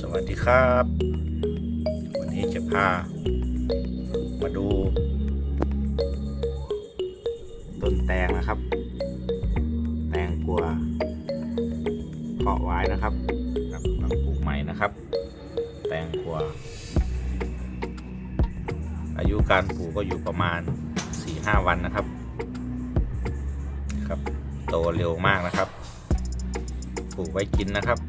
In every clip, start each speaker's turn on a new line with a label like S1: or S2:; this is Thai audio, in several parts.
S1: สวัสดีครับ วันนี้จะพา มาดู ต้นแตงนะครับ แตงกัวเพาะไว้นะครับกำลังปลูกใหม่นะครับ แตงกัว อายุการปลูกก็อยู่ประมาณ 4-5 วันนะครับ ครับ โตเร็วมากนะครับ ปลูกไว้กินนะครับ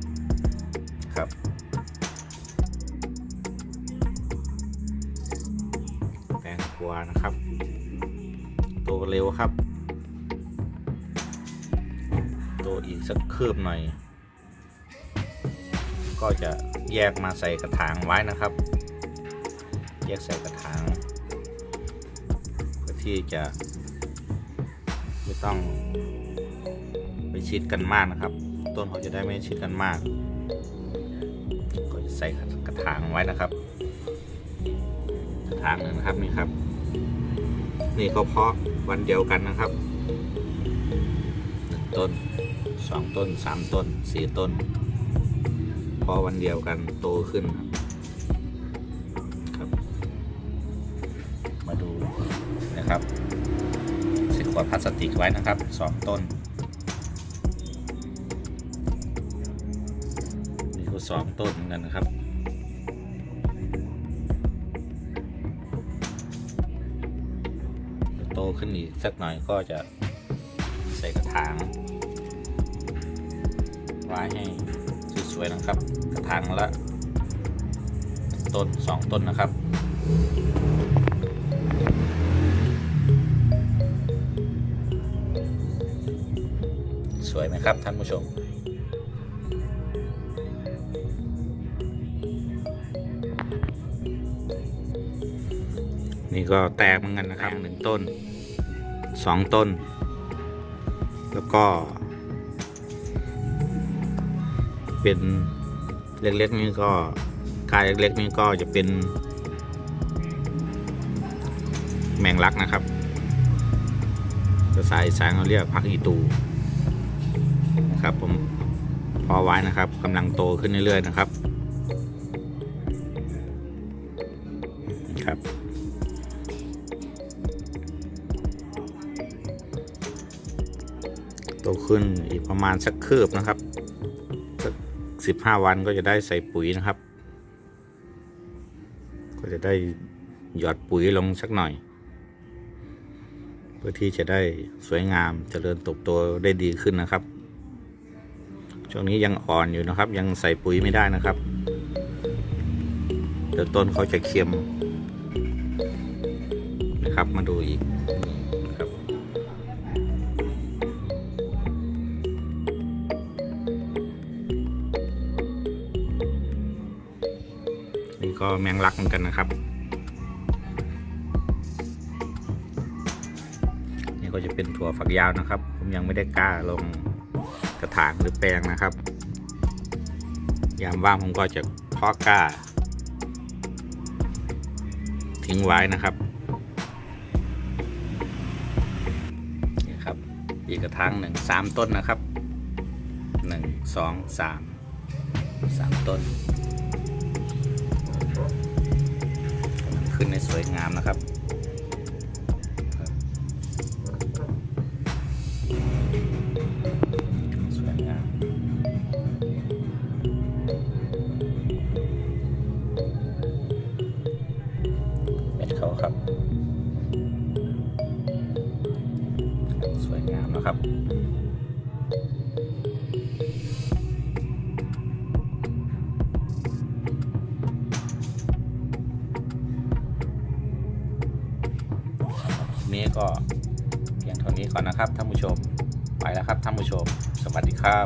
S1: วานะครับ โตเร็วครับ โตอีกสักคืบหน่อย ก็จะแยกมาใส่กระถางไว้นะครับ แยกใส่กระถางเพื่อที่จะไม่ต้องไปชิดกันมากนะครับ ต้นเขาจะได้ไม่ชิดกันมาก ก็จะใส่กระถางไว้นะครับ กระถางหนึ่งนะครับนี่ครับ นี่ก็เพาะวันเดียวกันนะครับหนึ่งต้นสองต้นสามต้นสี่ต้น เพาะวันเดียวกันโตขึ้นครับ มาดูนะครับใส่ขวดพลาสติกไว้นะครับสองต้นนี่ก็สองต้นเหมือนกันนะครับ ขึ้นอีกสักหน่อยก็จะใส่กระถางไว้ให้สวยๆนะครับ กระถางละต้นสองต้นนะครับสวยไหมครับท่านผู้ชม นี่ก็แตกเหมือนกันนะครับหนึ่งต้น สองต้น แล้วก็ เป็นเล็กๆนี่ก็กายเล็กๆนี่ก็จะเป็น แมงลักนะครับภาษาอีสานเขาเรียกพักอีตูครับผมพอไว้นะครับกำลังโตขึ้นเรื่อยๆนะครับครับ โตขึ้นอีกประมาณสักคืบนะครับสักสิบห้าวันก็จะได้ใส่ปุ๋ยนะครับ ก็จะได้หยอดปุ๋ยลงสักหน่อย เพื่อที่จะได้สวยงามเจริญเติบโตได้ดีขึ้นนะครับ ช่วงนี้ยังอ่อนอยู่นะครับ ยังใส่ปุ๋ยไม่ได้นะครับเดี๋ยวต้นเขาจะเค็มนะครับมาดูอีก นี่ก็แมงลักเหมือนกันนะครับ นี่ก็จะเป็นถั่วฝักยาวนะครับ ผมยังไม่ได้กล้าลงกระถางหรือแปลงนะครับ ยามว่างผมก็จะเพาะกล้า ทิ้งไว้นะครับนี่ครับ อีกกระถางหนึ่งสามต้นนะครับหนึ่งสองสามสามต้น ขึ้นในสวยงามนะครับสวยงามเม็ดเขาครับ สวยงามนะครับ ก็เพียงเท่านี้ก่อนนะครับท่านผู้ชม ไปแล้วครับท่านผู้ชม สวัสดีครับ